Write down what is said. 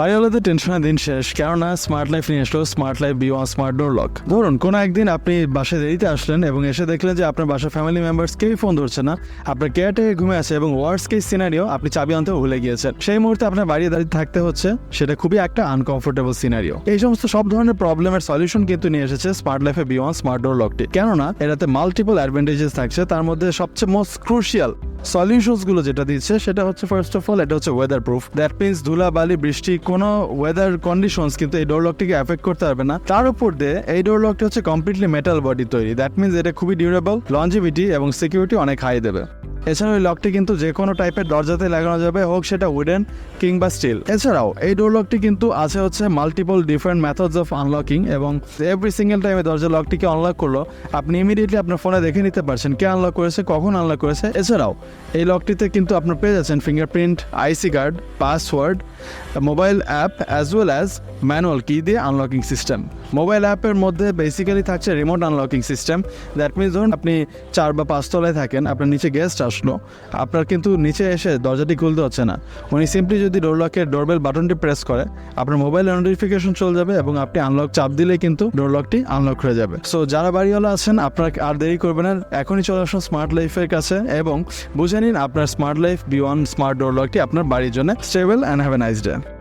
বাড়িওয়ালাদের টেনশনের দিন শেষ। কেননা স্মার্ট লাইফ নিয়ে আসলো smart life B one smart door lock ধরুন, কোনো একদিন আপনি বাসায় দেরিতে আসলেন এবং এসে দেখলেন যে আপনার বাসার ফ্যামিলি মেম্বার্স কেউই ফোন ধরছে না। আপনার কেয়ারটেকে ঘুমে আছে এবং ওয়ার্স কেস সিনারিও আপনি চাবি আনতে ভুলে গিয়েছেন। সেই মুহূর্তে আপনার বাড়ি দাঁড়িয়ে থাকতে হচ্ছে, সেটা খুবই একটা আনকমফোর্টেবল সিনারিও এই সমস্ত সব ধরনের প্রবলেমের সলিউশন কিন্তু নিয়ে এসেছে স্মার্ট লাইফে বি ওয়ান স্মার্ট ডোর লকটি কেননা, এটাতে মাল্টিপল অ্যাডভান্টেজেস থাকছে, তার মধ্যে সবচেয়ে মোস্ট ক্রুশিয়াল সলিউশনসগুলো যেটা দিচ্ছে, সেটা হচ্ছে ফার্স্ট অফ অল এটা হচ্ছে ওয়েদার প্রুফ দ্যাট মিনস ধুলা বালি বৃষ্টি, কোনো ওয়েদার কন্ডিশনস কিন্তু এই ডোরলকটিকে এফেক্ট করতে পারবে না। তার উপর দিয়ে এই ডোরলকটি হচ্ছে কমপ্লিটলি মেটাল বডি তৈরি। দ্যাট মিনস এটা খুবই ডিউরেবল লঞ্জিভিটি এবং সিকিউরিটি অনেক হাই দেবে। এছাড়াও এই লকটি কিন্তু যে কোনো টাইপের দরজাতে লাগানো যাবে, হোক সেটা উডেন কিংবা স্টিল এছাড়াও এই ডোর লকটি কিন্তু আছে হচ্ছে multiple different methods of unlocking এবং এভরি সিঙ্গেল টাইমে দরজা লকটিকে আনলক করল, আপনি ইমিডিয়েটলি আপনার ফোনে দেখে নিতে পারছেন কে আনলক করেছে, কখন আনলক করেছে। এছাড়াও এই লকটিতে কিন্তু আপনার পেয়ে যাচ্ছেন fingerprint IC card password mobile app as well as manual key দিয়ে আনলকিং সিস্টেম মোবাইল অ্যাপের মধ্যে বেসিক্যালি থাকছে remote unlocking system that means ধরুন আপনি চার বা পাঁচতলায় থাকেন, আপনার নিচে গেস্ট আসলো আপনার কিন্তু নিচে এসে দরজাটি খুলতে হচ্ছে না। উনি সিম্পলি যদি ডোর লকের ডোরবেল বাটনটি প্রেস করে, আপনার মোবাইলে নোটিফিকেশন চলে যাবে এবং আপনি আনলক চাপ দিলে কিন্তু ডোর লকটি আনলক হয়ে যাবে। সো যারা বাড়িওয়ালা আছেন, আপনার আর দেরি করবেন না। এখনই চলে আসুন স্মার্ট লাইফের কাছে এবং বুঝে নিন আপনার smart life B one smart door লকটি আপনার বাড়ির জন্য stable and have a nice day